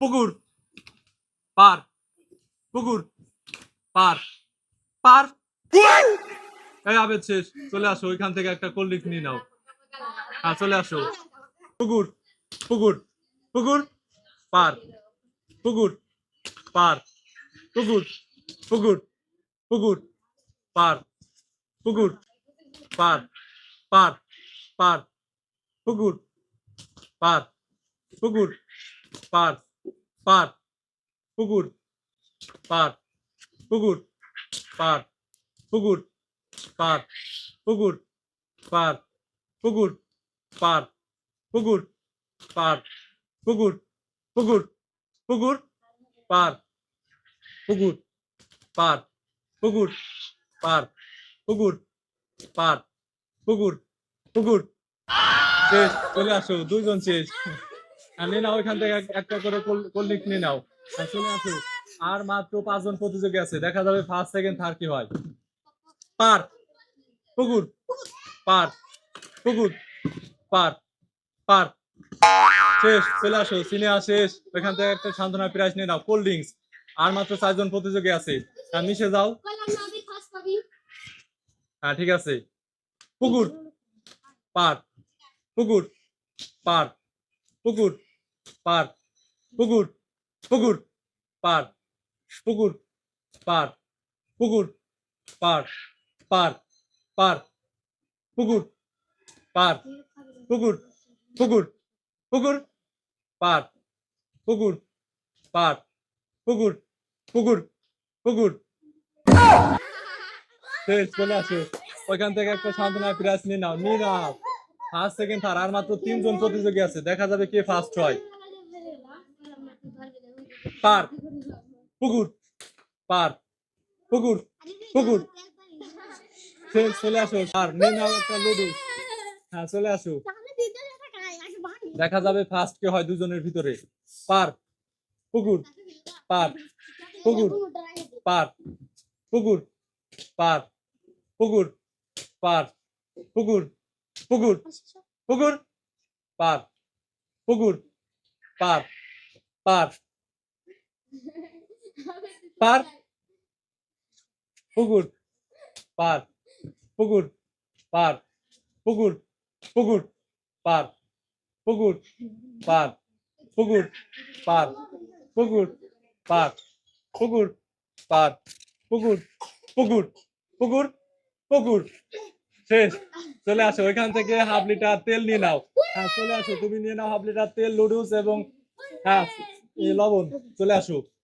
পুকুর। পার। পুকুর। পার। পার। এই আবেদ শেষ। চলে আসো, ওইখান থেকে একটা কোল্ড ড্রিঙ্ক নিয়ে নাও। হ্যাঁ চলে আসো। পুকুর। পুকুর। পুকুর। পার। পুকুর। পার। পুকুর। পুকুর। পুকুর। পার। পুকুর। পার। পার। পার। পুকুর। পার। পুকুর। পার। পার পুকুর পার পুকুর পার পুকুর পার পুকুর পার পুকুর পার পুকুর পার পুকুর পুকুর পুকুর পার পুকুর পার পুকুর পার পুকুর পার পুকুর পুকুর শেষ চলে আসো দুইজন শেষ নিয়ে নাও ওইখান থেকে একটা করে কোল্ড নিয়ে নাও। চলে আসো আর মাত্র পাঁচজন প্রতিযোগী আছে। দেখা যাবে ফার্স্ট সেকেন্ড থার্ড কি হয়। পার। পুকুর। পার। পুকুর। পার। পার। শেষ। চলে আসো। সিনেমা শেষ। ওইখান থেকে একটা সান্ত্বনা প্রাইজ নিয়ে নাও। কোল্ড ড্রিঙ্কস আর মাত্র চারজন প্রতিযোগী আছে। আর মিশে যাও। হ্যাঁ ঠিক আছে। পুকুর। পার। পুকুর। পার। পুকুর। পার, পুকুর পুকুর, পার পুকুর পার পুকুর, পার পার পার, পুকুর পার, পুকুর পুকুর পুকুর, পার পুকুর পার, পুকুর পুকুর পুকুর। শেষ, চলে আসো। ওইখান থেকে একটা সান্ত্বনা প্রাইজ নিয়ে নাও নিয়ে নাও। ফার্স্ট সেকেন্ড থার্ড আর মাত্র তিনজন প্রতিযোগী আছে। দেখা যাবে কে ফার্স্ট হয়। পার, পুকুর পার, পুকুর পুকুর। চলে আসো আর নিয়ে নাও একটা লুডু। হ্যাঁ চলে আসো। দেখা যাবে ফার্স্ট কে হয় দুজনের ভিতরে। পার, পুকুর পার পুকুর পার পুকুর পার পুকুর পার, পুকুর পুকুর পুকুর, পার পুকুর, পার পার। পার। পুকুর। পার। পুকুর। পার। পুকুর। পুকুর। পার। পুকুর। পার। পুকুর। পার। পুকুর। পার। পুকুর। পার। পুকুর। পুকুর। পুকুর। পুকুর। শেষ। চলে আসো। ওইখান থেকে হাফ লিটার তেল নিয়ে নাও। হ্যাঁ চলে আসো। তুমি নিয়ে নাও হাফ লিটার তেল লুডুস এবং হ্যাঁ। লবণ চলে আসো